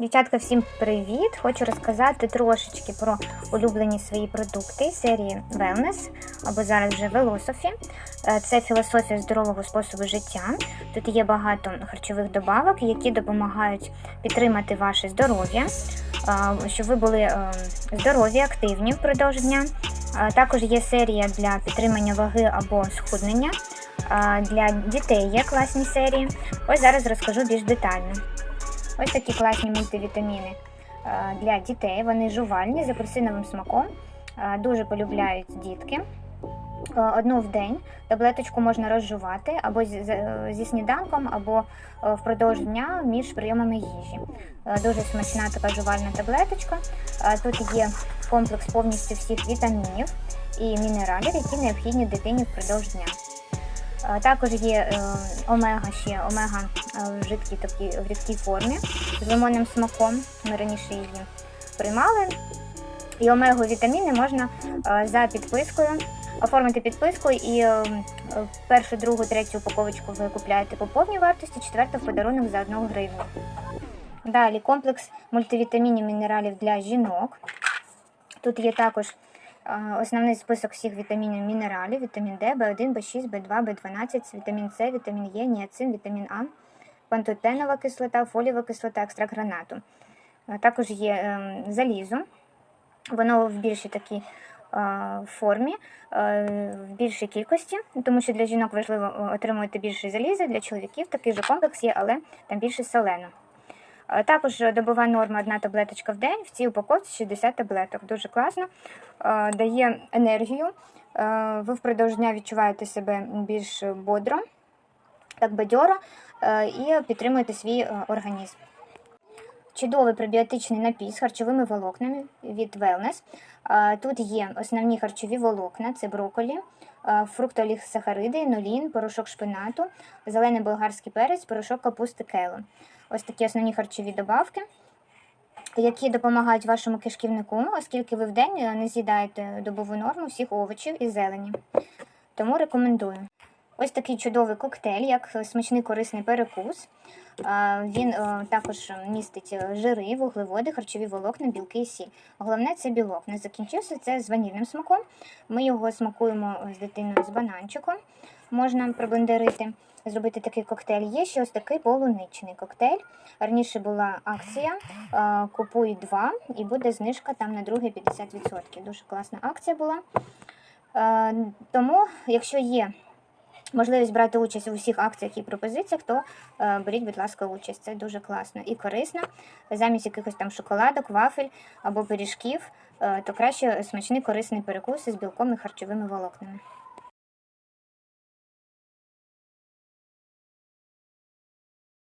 Дівчатка, всім привіт! Хочу розказати трошечки про улюблені свої продукти серії Wellness або зараз вже Velosophy. Е, Це філософія здорового способу життя. Тут є багато харчових добавок, які допомагають підтримати ваше здоров'я, е, щоб ви були е, здорові, активні впродовж дня. Також є серія для підтримання ваги або схуднення. Для дітей є класні серії. Ось зараз розкажу більш детально. Ось такі класні мультивітаміни е, для дітей. Вони жувальні з апельсиновим смаком. Е, Дуже полюбляють дітки. Е, Одну в день таблеточку можна розжувати або зі, сніданком, або впродовж дня між прийомами їжі. Дуже смачна така жувальна таблеточка. Тут є комплекс повністю всіх вітамінів і мінералів, які необхідні дитині впродовж дня. Е, Також є е, омега ще омега е, в жидкій такій в рідкій формі з лимонним смаком. Ми раніше її приймали. І омегу вітаміни можна за підпискою оформити підписку і першу, другу, третю упаковочку ви купляєте по повній вартості, четверта в подарунок за 1 гривню. Далі комплекс мультивітамінів мінералів для жінок. Тут є також основний список всіх вітамінів мінералів: вітамін Д, В1, В6, В2, В12, вітамін С, вітамін Е, ніацин, вітамін А, пантотенова кислота, фолієва кислота, екстракт гранату. Також є ем, залізо. Воно в більшій такій формі, в більшій кількості, тому що для жінок важливо отримувати більше заліза, для чоловіків такий же комплекс є, але там більше селену. Е, Також добова норма одна таблеточка в день. В цій упаковці 60 таблеток. Дуже класно. Е, Дає енергію. Е, Ви впродовж дня відчуваєте себе більш бодро, так бадьоро і підтримуєте свій організм. Чудовий пробіотичний напій з харчовими волокнами від Wellness. Тут є основні харчові волокна: це брокколі, е, фруктолігсахариди, нулін, порошок шпинату, зелений болгарський перець, порошок капусти кело. Ось такі основні харчові добавки, які допомагають вашому кишківнику, оскільки ви в день е, не з'їдаєте добову норму всіх овочів і зелені. Тому рекомендую. Ось такий чудовий коктейль, як смачний корисний перекус. Він е, також містить е, жири, вуглеводи, харчові волокна, білки і сіль. Головне це білок. Не закінчився це з ванільним смаком. Ми його смакуємо з дитиною з бананчиком. Можна проблендерити, зробити такий коктейль. Є ще ось такий полуничний коктейль. Раніше була акція. Купуй два і буде знижка там на другий 50%. Дуже класна акція була. Тому, якщо є можливість брати участь у всіх акціях і пропозиціях, то беріть, будь ласка, участь. Це дуже класно і корисно. Замість якихось там шоколадок, вафель або пиріжків, то краще смачний корисний перекус із білком і харчовими волокнами.